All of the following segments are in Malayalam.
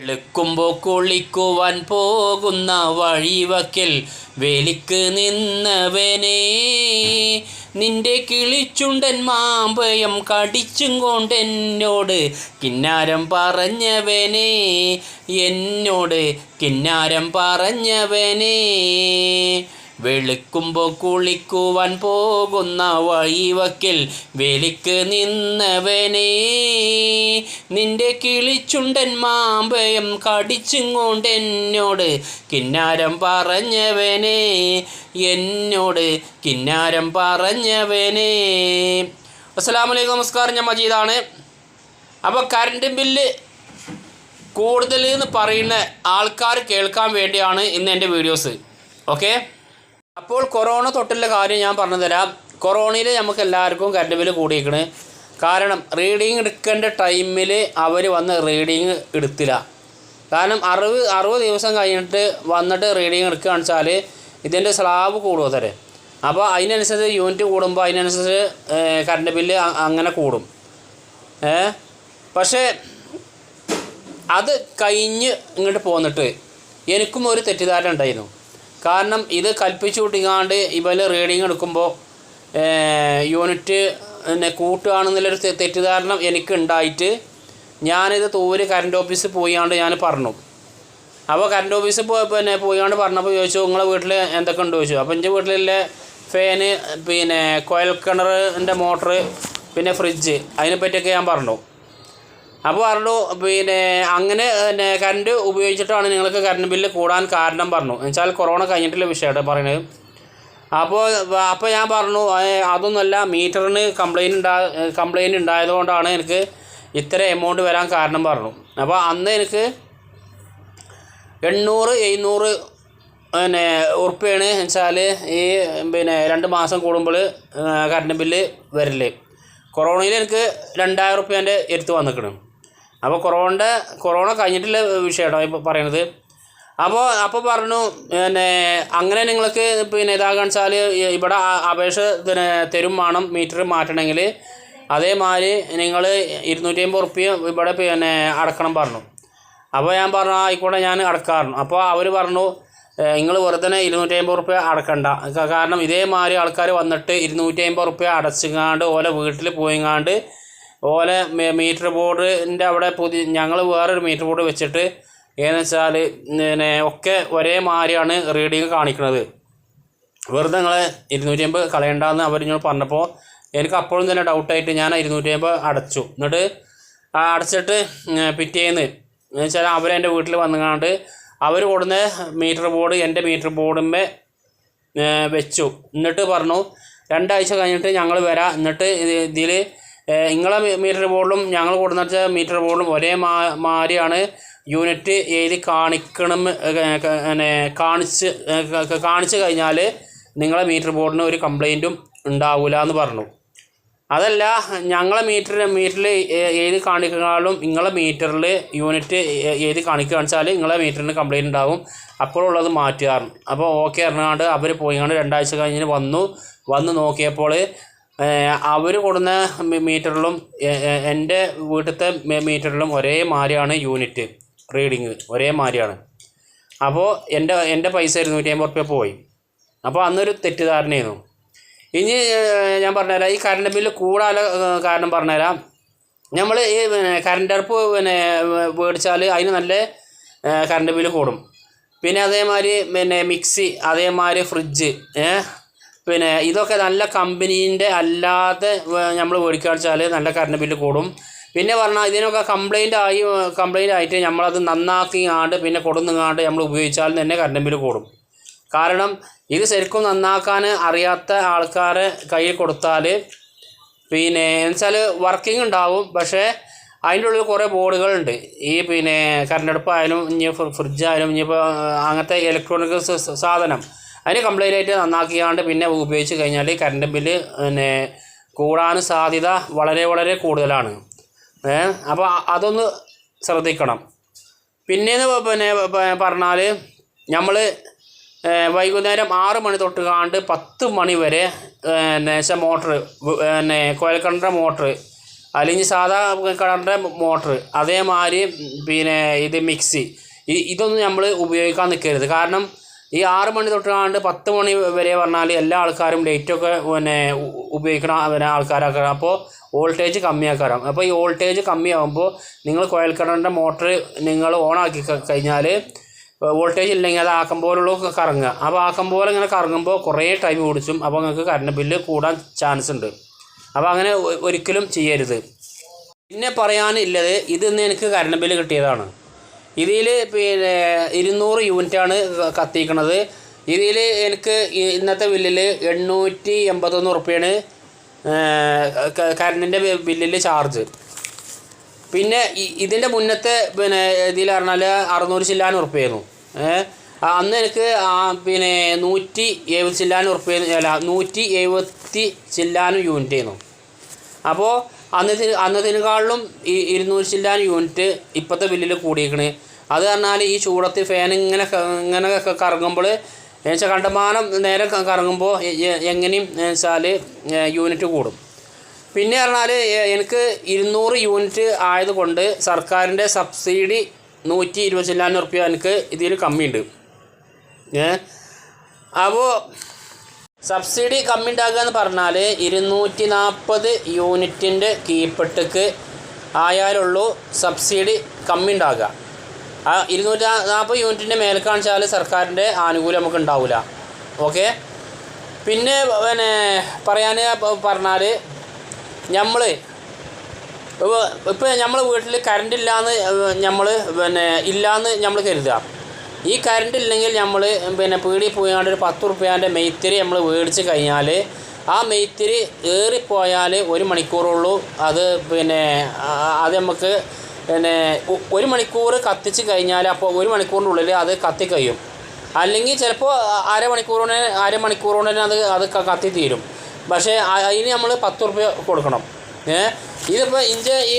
വെളുക്കുമ്പോൾ കുളിക്കുവാൻ പോകുന്ന വഴിവക്കിൽ വേലിക്ക് നിന്നവനെ. നിന്റെ കിളിച്ചുണ്ടൻ മാമ്പയം കടിച്ചും കൊണ്ടെന്നോട് കിന്നാരം പറഞ്ഞവനെ. എന്നോട് കിന്നാരം പറഞ്ഞവനെ. വെളുക്കുമ്പോൾ കുളിക്കുവാൻ പോകുന്ന വഴിവക്കിൽ വെളിക്ക് നിന്നവനെ. നിന്റെ കിളിച്ചുണ്ടൻ മാമ്പയം കടിച്ചുകൊണ്ട് എന്നോട് കിന്നാരം പറഞ്ഞവനെ. എന്നോട് കിന്നാരം പറഞ്ഞവനെ. അസ്സലാമലൈക്കും നമസ്കാരം ഞാൻ മജീദാണ്. അപ്പോൾ കറണ്ട് ബില്ല് കൂടുതൽ എന്ന് പറയുന്ന ആൾക്കാർ കേൾക്കാൻ വേണ്ടിയാണ് ഇന്ന് എന്റെ വീഡിയോസ്. ഓക്കെ? അപ്പോൾ കൊറോണ തൊട്ടുള്ള കാര്യം ഞാൻ പറഞ്ഞുതരാം കൊറോണയിൽ നമുക്ക് എല്ലാവർക്കും കറണ്ട് ബില്ല് കൂടിയിരിക്കണ്. കാരണം റീഡിങ് എടുക്കേണ്ട ടൈമിൽ അവർ വന്ന് റീഡിങ് എടുത്തില്ല. കാരണം അറുപത് അറുപത് ദിവസം കഴിഞ്ഞിട്ട് വന്നിട്ട് റീഡിങ് എടുക്കുകയാണെന്ന് വെച്ചാൽ ഇതിന്റെ സ്ലാബ് കൂടുമോ തരെ അപ്പോൾ അതിനനുസരിച്ച് യൂണിറ്റ് കൂടുമ്പോൾ അതിനനുസരിച്ച് കറണ്ട് ബില്ല് അങ്ങനെ കൂടും. ഏ? പക്ഷേ അത് കഴിഞ്ഞ് ഇങ്ങോട്ട് പോന്നിട്ട് എനിക്കും ഒരു തെറ്റിദ്ധാരണ ഉണ്ടായിരുന്നു. കാരണം ഇത് കൽപ്പിച്ചു കൂട്ടിക്കാണ്ട് ഇവൽ റീഡിങ് എടുക്കുമ്പോൾ യൂണിറ്റ് പിന്നെ കൂട്ടുകയാണെന്നുള്ളൊരു തെറ്റിദ്ധാരണ എനിക്ക് ഉണ്ടായിട്ട് ഞാനിത് തൂര് കറണ്ട് ഓഫീസിൽ പോയാണ്ട് ഞാൻ പറഞ്ഞു. അപ്പോൾ കറണ്ട് ഓഫീസിൽ പോയപ്പോൾ പിന്നെ പോയാണ്ട് പറഞ്ഞപ്പോൾ ചോദിച്ചു നിങ്ങളെ വീട്ടിൽ എന്തൊക്കെ ഉണ്ട്? ചോദിച്ചു. അപ്പോൾ എന്റെ വീട്ടിലുള്ള ഫാന് പിന്നെ കോയൽ കിണറിന്റെ മോട്ടറ് പിന്നെ ഫ്രിഡ്ജ് അതിനെപ്പറ്റിയൊക്കെ ഞാൻ പറഞ്ഞു. അപ്പോൾ പറഞ്ഞു പിന്നെ അങ്ങനെ പിന്നെ കറണ്ട് ഉപയോഗിച്ചിട്ടാണ് നിങ്ങൾക്ക് കറണ്ട് ബില്ല് കൂടാൻ കാരണം പറഞ്ഞു. എന്നുവെച്ചാൽ കൊറോണ കഴിഞ്ഞിട്ടുള്ള വിഷയമാണ് പറയുന്നത് അപ്പോൾ അപ്പോൾ ഞാൻ പറഞ്ഞു "ഏ, അതൊന്നുമല്ല മീറ്ററിന് കംപ്ലൈന്റ് ഉണ്ടാ കംപ്ലൈന്റ് ഉണ്ടായതുകൊണ്ടാണ് എനിക്ക് ഇത്ര എമൗണ്ട് വരാൻ കാരണം പറഞ്ഞു. അപ്പോൾ അന്ന് എനിക്ക് എണ്ണൂറ് എഴുന്നൂറ് പിന്നെ ഉറുപ്പയാണ് വെച്ചാൽ ഈ പിന്നെ രണ്ട് മാസം കൂടുമ്പോൾ കറണ്ട് ബില്ല് വരില്ലേ. കൊറോണയിൽ എനിക്ക് രണ്ടായിരം ഉറുപ്പ്യന്റെ എടുത്ത് വന്നിക്കണം അപ്പോൾ കൊറോണന്റെ കൊറോണ കഴിഞ്ഞിട്ടുള്ള വിഷയമാണോ ഇപ്പോൾ പറയണത്. അപ്പോൾ അപ്പോൾ പറഞ്ഞു പിന്നെ അങ്ങനെ നിങ്ങൾക്ക് പിന്നെ ഇതാകാൻ വെച്ചാൽ ഇവിടെ അപേക്ഷ പിന്നെ തരും വേണം മീറ്റർ മാറ്റണമെങ്കിൽ. അതേമാതിരി നിങ്ങൾ ഇരുന്നൂറ്റി അമ്പത് റുപ്യ ഇവിടെ പിന്നെ അടക്കണം പറഞ്ഞു. അപ്പോൾ ഞാൻ പറഞ്ഞു "ആ, ആയിക്കോട്ടെ ഞാൻ അടക്കാറുണ്ട് അപ്പോൾ അവർ പറഞ്ഞു നിങ്ങൾ വെറുതെ ഇരുന്നൂറ്റി അമ്പത് റുപ്യ അടക്കണ്ട. കാരണം ഇതേമാതിരി ആൾക്കാർ വന്നിട്ട് ഇരുന്നൂറ്റി അമ്പത് റുപ്യ അടച്ചങ്ങാണ്ട് ഓലെ വീട്ടിൽ പോയിങ്ങാണ്ട് ഓലെ മീറ്റർ ബോർഡിന്റെ അവിടെ പുതിയ ഞങ്ങൾ വേറൊരു മീറ്റർ ബോർഡ് വെച്ചിട്ട് ഏതെന്ന് വെച്ചാൽ പിന്നെ ഒക്കെ ഒരേ മാതിരിയാണ് റീഡിങ് കാണിക്കുന്നത് വെറുതെ നിങ്ങൾ ഇരുന്നൂറ്റി അമ്പത് കളയണ്ടെന്ന് അവർ ഇങ്ങനെ പറഞ്ഞപ്പോൾ എനിക്ക് അപ്പോഴും തന്നെ ഡൗട്ടായിട്ട് ഞാൻ ഇരുന്നൂറ്റി അമ്പത് അടച്ചു. എന്നിട്ട് അടച്ചിട്ട് പിറ്റേന്ന് എന്ന് വെച്ചാൽ അവരെന്റെ വീട്ടിൽ വന്നുകൊണ്ട് അവർ കൊടുന്ന മീറ്റർ ബോർഡ് എന്റെ മീറ്റർ ബോർഡിന്റെ വെച്ചു. എന്നിട്ട് പറഞ്ഞു രണ്ടാഴ്ച കഴിഞ്ഞിട്ട് ഞങ്ങൾ വരാം. എന്നിട്ട് ഇതിൽ നിങ്ങളെ മീറ്റർ ബോർഡിലും ഞങ്ങൾ കൊടുന്ന മീറ്റർ ബോർഡിലും ഒരേ മാ മാതിരിയാണ് യൂണിറ്റ് എഴുതി കാണിക്കണം പിന്നെ കാണിച്ച് കാണിച്ച് കഴിഞ്ഞാൽ നിങ്ങളെ മീറ്റർ ബോർഡിന് ഒരു കംപ്ലൈന്റും ഉണ്ടാവില്ല എന്ന് പറഞ്ഞു. അതല്ല ഞങ്ങളെ മീറ്റർ മീറ്ററിൽ എഴുതി കാണിക്കുന്നാലും നിങ്ങളെ മീറ്ററിൽ യൂണിറ്റ് എഴുതി കാണിക്കുകയാണെന്ന് വെച്ചാൽ നിങ്ങളെ മീറ്ററിന് കംപ്ലൈന്റ് ഉണ്ടാവും. അപ്പോഴുള്ളത് മാറ്റുകയാണ് അപ്പോൾ ഓക്കെ അറിഞ്ഞാണ്ട് അവർ പോയിങ്ങാണ്ട് രണ്ടാഴ്ച കഴിഞ്ഞ് വന്നു. വന്ന് നോക്കിയപ്പോൾ അവർ കൊടുന്ന മീറ്ററിലും എന്റെ വീട്ടിലത്തെ മീറ്ററിലും ഒരേ മാതിരിയാണ് യൂണിറ്റ് റീഡിങ് ഒരേ മാതിരിയാണ് അപ്പോൾ എന്റെ എന്റെ പൈസ ഇരുന്നൂറ്റി അമ്പത് റുപ്യ പോയി. അപ്പോൾ അന്നൊരു തെറ്റിദ്ധാരണയായിരുന്നു. ഇനി ഞാൻ പറഞ്ഞുതരാം ഈ കറണ്ട് ബില്ല് കൂടാതെ കാരണം പറഞ്ഞുതരാം. നമ്മൾ ഈ കറണ്ട് അടുപ്പ് പിന്നെ മേടിച്ചാൽ അതിന് നല്ല കറണ്ട് ബില്ല് കൂടും. പിന്നെ അതേമാതിരി പിന്നെ മിക്സി അതേമാതിരി ഫ്രിഡ്ജ് പിന്നെ ഇതൊക്കെ നല്ല കമ്പനീന്റെ അല്ലാതെ നമ്മൾ മേടിക്കാച്ചാൽ നല്ല കറണ്ട് ബില്ല് കൂടും. പിന്നെ പറഞ്ഞാൽ ഇതിനൊക്കെ കംപ്ലൈന്റ് ആയി കംപ്ലൈന്റ് ആയിട്ട് നമ്മളത് നന്നാക്കി ആണ്ട് പിന്നെ കൊടുന്നുങ്ങാണ്ട് നമ്മൾ ഉപയോഗിച്ചാൽ തന്നെ കറണ്ട് ബില്ല് കൂടും. കാരണം ഇത് ശരിക്കും നന്നാക്കാൻ അറിയാത്ത ആൾക്കാരെ കയ്യിൽ കൊടുത്താൽ പിന്നെ എന്നുവെച്ചാൽ വർക്കിംഗ് ഉണ്ടാവും. പക്ഷേ അതിന്റെ ഉള്ളിൽ കുറേ ബോർഡുകളുണ്ട്. ഈ പിന്നെ കറണ്ടടുപ്പായാലും ഇനി ഫ്രിഡ്ജായാലും ഇനിയിപ്പോൾ അങ്ങനത്തെ ഇലക്ട്രോണിക് സാധനം. അതിന് കംപ്ലൈന്റ് ആയിട്ട് നന്നാക്കിയാണ്ട് പിന്നെ ഉപയോഗിച്ച് കഴിഞ്ഞാൽ കറണ്ട് ബില്ല് പിന്നെ കൂടാൻ സാധ്യത വളരെ വളരെ കൂടുതലാണ്. അപ്പോൾ അതൊന്ന് ശ്രദ്ധിക്കണം. പിന്നെയെന്ന് പിന്നെ പറഞ്ഞാൽ നമ്മൾ വൈകുന്നേരം ആറ് മണി തൊട്ട് കാണ്ട് പത്ത് മണി വരെ നേശ മോട്ടർ പിന്നെ കുഴൽക്കിണറിന്റെ മോട്ടർ അല്ലെങ്കിൽ സാധാ കിണറിന്റെ മോട്ടർ അതേമാതിരി പിന്നെ ഇത് മിക്സി ഇതൊന്നും നമ്മൾ ഉപയോഗിക്കാൻ നിൽക്കരുത് കാരണം ഈ ആറ് മണി തൊട്ടാണ്ട് പത്ത് മണി വരെ പറഞ്ഞാൽ എല്ലാ ആൾക്കാരും ലൈറ്റൊക്കെ പിന്നെ ഉപയോഗിക്കണ പിന്നെ ആൾക്കാരൊക്കെ. അപ്പോൾ വോൾട്ടേജ് കമ്മിയാക്കാറാം അപ്പോൾ ഈ വോൾട്ടേജ് കമ്മിയാകുമ്പോൾ നിങ്ങൾ കുഴൽക്കിണറിന്റെ മോട്ടർ നിങ്ങൾ ഓൺ ആക്കി കഴിഞ്ഞാൽ വോൾട്ടേജ് ഇല്ലെങ്കിൽ അത് ആക്കം പോലുള്ള കറങ്ങുക. അപ്പോൾ ആക്കം പോലെ ഇങ്ങനെ കറങ്ങുമ്പോൾ കുറേ ടൈം ഓടിച്ചും അപ്പോൾ നിങ്ങൾക്ക് കറണ്ട് ബില്ല് കൂടാൻ ചാൻസ് ഉണ്ട്. അപ്പോൾ അങ്ങനെ ഒരിക്കലും ചെയ്യരുത്. പിന്നെ പറയാനില്ലത് ഇതിന്ന് എനിക്ക് കറണ്ട് ബില്ല് കിട്ടിയതാണ്. ഇതിൽ പിന്നെ ഇരുന്നൂറ് യൂണിറ്റാണ് കത്തിക്കണത്. ഇതിൽ എനിക്ക് ഇന്നത്തെ ബില്ലിൽ എണ്ണൂറ്റി എൺപത്തൊന്ന് ഉറുപ്പ്യാണ് കറണ്ടിന്റെ ബില്ലിൽ ചാർജ്. പിന്നെ ഇതിന്റെ മുന്നത്തെ പിന്നെ ഇതിൽ പറഞ്ഞാൽ അറുന്നൂറ് ചില്ലാൻ ഉറുപ്പ്യായിരുന്നു. അന്ന് എനിക്ക് പിന്നെ നൂറ്റി എഴുപത് ചില്ലാനും ഉറുപ്പ്യ അല്ല നൂറ്റി എഴുപത്തി ചില്ലാനും യൂണിറ്റ് ആയിരുന്നു അപ്പോൾ അന്നത്തെ അന്നതിനേക്കാളിലും ഈ ഇരുന്നൂറ് ചില്ലാൻ യൂണിറ്റ് ഇപ്പോഴത്തെ ബില്ലിൽ കൂടിയിരിക്കണ്. അത് പറഞ്ഞാൽ ഈ ചൂടത്ത് ഫാൻ ഇങ്ങനെ ഇങ്ങനെ കറങ്ങുമ്പോൾ എന്നുവെച്ചാൽ കണ്ടമാനം നേരെ കറങ്ങുമ്പോൾ എങ്ങനെയും വെച്ചാൽ യൂണിറ്റ് കൂടും. പിന്നെ പറഞ്ഞാൽ എനിക്ക് ഇരുന്നൂറ് യൂണിറ്റ് ആയതുകൊണ്ട് സർക്കാരിന്റെ സബ്സിഡി നൂറ്റി ഇരുപത് ചില്ലാൻ ഉറുപ്പ്യ എനിക്ക് ഇതിൽ കമ്മിയുണ്ട്. ഏ? അപ്പോൾ സബ്സിഡി കമ്മി ഉണ്ടാകുക എന്ന് പറഞ്ഞാൽ ഇരുന്നൂറ്റി നാൽപ്പത് യൂണിറ്റിന്റെ കീപ്പെട്ടുക്ക് ആയാലുള്ളൂ സബ്സിഡി കമ്മി ഉണ്ടാകുക ആ ഇരുന്നൂറ്റി നാൽപ്പത് യൂണിറ്റിന്റെ മേൽക്കാണിച്ചാൽ സർക്കാരിന്റെ ആനുകൂല്യം നമുക്ക് ഉണ്ടാവില്ല ഓക്കെ? പിന്നെ പിന്നെ പറയാൻ പറഞ്ഞാൽ നമ്മൾ ഇപ്പോൾ നമ്മൾ വീട്ടിൽ കറണ്ട് ഇല്ലയെന്ന് നമ്മൾ പിന്നെ ഇല്ലയെന്ന് നമ്മൾ കരുതുക ഈ കറണ്ട് ഇല്ലെങ്കിൽ നമ്മൾ പിന്നെ പീടി പോയാണ്ട് ഒരു പത്ത് റുപ്യാന്റെ മെയ്ത്തിരി നമ്മൾ മേടിച്ച് കഴിഞ്ഞാൽ ആ മെയ്ത്തിരി ഏറിപ്പോയാൽ ഒരു മണിക്കൂറുള്ളൂ. അത് പിന്നെ അത് നമുക്ക് പിന്നെ ഒരു മണിക്കൂർ കത്തിച്ച് കഴിഞ്ഞാൽ അപ്പോൾ ഒരു മണിക്കൂറിന്റെ ഉള്ളിൽ അത് കത്തി കഴിയും അല്ലെങ്കിൽ ചിലപ്പോൾ അരമണിക്കൂറോടെ അരമണിക്കൂറോടെ തന്നെ അത് അത് കത്തി തീരും പക്ഷേ അതിന് നമ്മൾ പത്ത് റുപ്യ കൊടുക്കണം. ഏ ഇതിപ്പോൾ ഇഞ്ച ഈ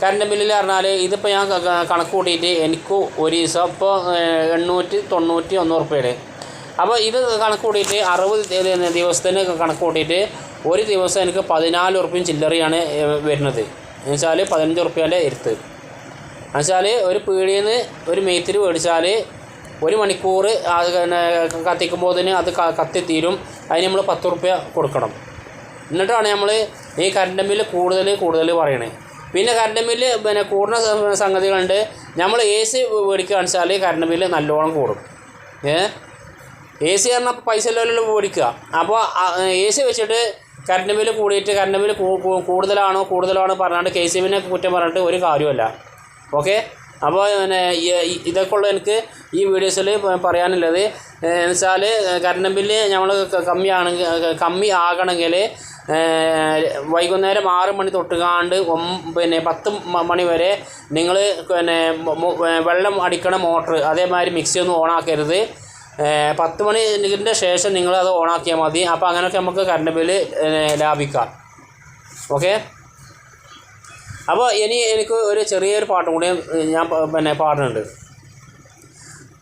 കറണ്ട് ബില്ലിൽ പറഞ്ഞാൽ ഇതിപ്പോൾ ഞാൻ കണക്ക് കൂട്ടിയിട്ട് എനിക്ക് ഒരു ദിവസം ഇപ്പോൾ എണ്ണൂറ്റി തൊണ്ണൂറ്റി ഒന്ന് ഉറുപ്പ്യയുടെ അപ്പോൾ ഇത് കണക്ക് കൂട്ടിയിട്ട് അറുപത് ദിവസത്തിന് കണക്ക് കൂട്ടിയിട്ട് ഒരു ദിവസം എനിക്ക് പതിനാല് ഉറുപ്പ്യം ചില്ലറയാണ് വരുന്നത്. എന്നുവെച്ചാൽ പതിനഞ്ച് ഉറുപ്പ്യന്റെ എരുത്ത്. എന്നുവെച്ചാൽ ഒരു പീടിയിൽ നിന്ന് ഒരു മേത്തിരി മേടിച്ചാൽ ഒരു മണിക്കൂർ അത് കത്തിക്കുമ്പോൾ തന്നെ അത് കത്തിത്തീരും. അതിന് നമ്മൾ പത്ത് ഉറുപ്പ്യ കൊടുക്കണം. എന്നിട്ടാണ് നമ്മൾ ഈ കറണ്ട് ബില്ല് കൂടുതൽ കൂടുതൽ പറയണത് പിന്നെ കറണ്ട് ബില്ല് പിന്നെ കൂടുന്ന സംഗതികളുണ്ട്. നമ്മൾ എ സി മേടിക്കുകയാണെന്ന് വെച്ചാൽ കറണ്ട് ബില്ല് നല്ലോണം കൂടും. ഏ? എ സി പറഞ്ഞാൽ പൈസ ലെവലിൽ മേടിക്കുക. അപ്പോൾ എ സി വെച്ചിട്ട് കറണ്ട് ബില്ല് കൂടിയിട്ട് കറണ്ട് ബില്ല് കൂടുതലാണോ കൂടുതലാണോ പറഞ്ഞാണ്ട് കെ സി ബിനെ കുറ്റം പറഞ്ഞിട്ട് ഒരു കാര്യമല്ല ഓക്കെ? അപ്പോൾ പിന്നെ ഇതൊക്കെ എനിക്ക് ഈ വീഡിയോസിൽ പറയാനുള്ളത്. എന്ന് വെച്ചാൽ കറണ്ട് ബില്ല് നമ്മൾ കമ്മിയാണെങ്കിൽ കമ്മി ആകണമെങ്കിൽ വൈകുന്നേരം ആറ് മണി തൊട്ടുകാണ്ട് പിന്നെ പത്ത് മണി വരെ നിങ്ങൾ പിന്നെ വെള്ളം അടിക്കണ മോട്ടർ അതേമാതിരി മിക്സി ഒന്നും ഓണാക്കരുത്. പത്ത് മണിന്റെ ശേഷം നിങ്ങളത് ഓണാക്കിയാൽ മതി. അപ്പോൾ അങ്ങനെയൊക്കെ നമുക്ക് കറണ്ട് ബില്ല് ലാഭിക്കാം. ഓക്കെ? അപ്പോൾ ഇനി എനിക്ക് ഒരു ചെറിയൊരു പാട്ടും കൂടി ഞാൻ പിന്നെ പാടുന്നുണ്ട്.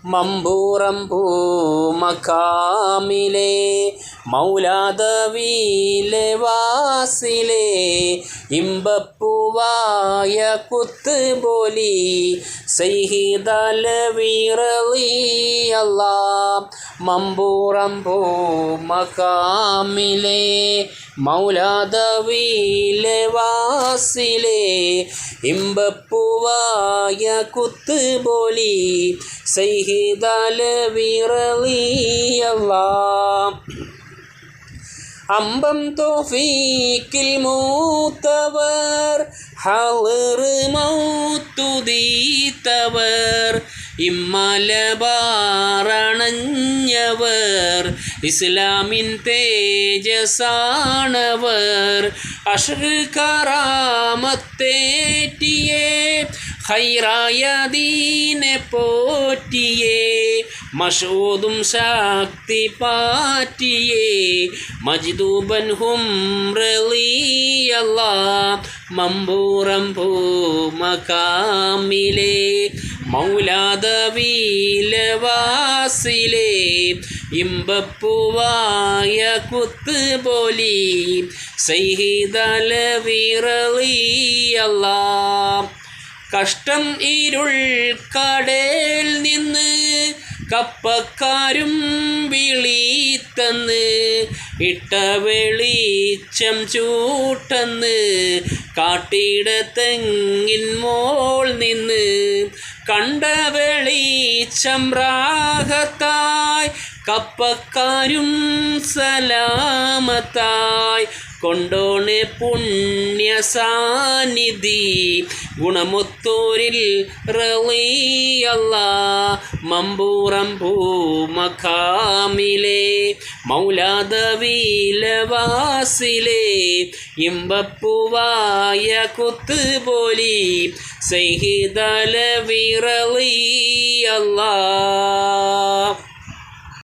മമ്പൂറം പൂമക്കാമിലെ മൗലാദവിയിലെ വാസിലെ ഇമ്പപ്പൂവായ കുത്ത് പോലി സൈഹിദലവീറലിയല്ല മമ്പൂറം പൂമക്കാമിലെ മൗലാദവിയിലെ വാസിലെ ഇമ്പപ്പൂവായ കുത്ത് പോലി സൈഹിദലവീറലിയല്ല അമ്പം തോഫീക്കിൽ മൂത്തവർ ഹളർ മൗത്തുദീത്തവർ. ഇമ്മലബാറണഞ്ഞവർ ഇസ്ലാമിൻ തേജസാണവർ. അഷർ കറാമത്തേറ്റിയേ ഹൈറായ ദീനെ പോറ്റിയേ മഷൂദും ശക്തി പാറ്റിയേ മജ്ദൂബൻ ഹും റളിയല്ല മമ്പൂറം പൂമകാമിലെ മൗലാദവീലവാസിലെ ഇമ്പപ്പുവായ കുത്ത് പോലി സൈഹിതല വിറളിയല്ല കഷ്ടം ഇരുൾ കടയിൽ നിന്ന് കപ്പക്കാരും വിളിത്തന്ന് ഇട്ട വെളിച്ചം ചൂട്ടന്ന് കാട്ടിടത്തെങ്ങിൻ മോൾ നിന്ന് കണ്ട വെളിച്ചം കപ്പക്കാരും സലാമത്തായി. കൊണ്ടോണ് പുണ്യ സാന്നിധി ഗുണമൊത്തൂരിൽ റളിയല്ല മമ്പൂറം പൂമഖാമിലെ മൗലാദവീലവാസിലെ. ഇമ്പപ്പൂവായ കുത്ത് പോലി. സഹിതല വിറളിയല്ല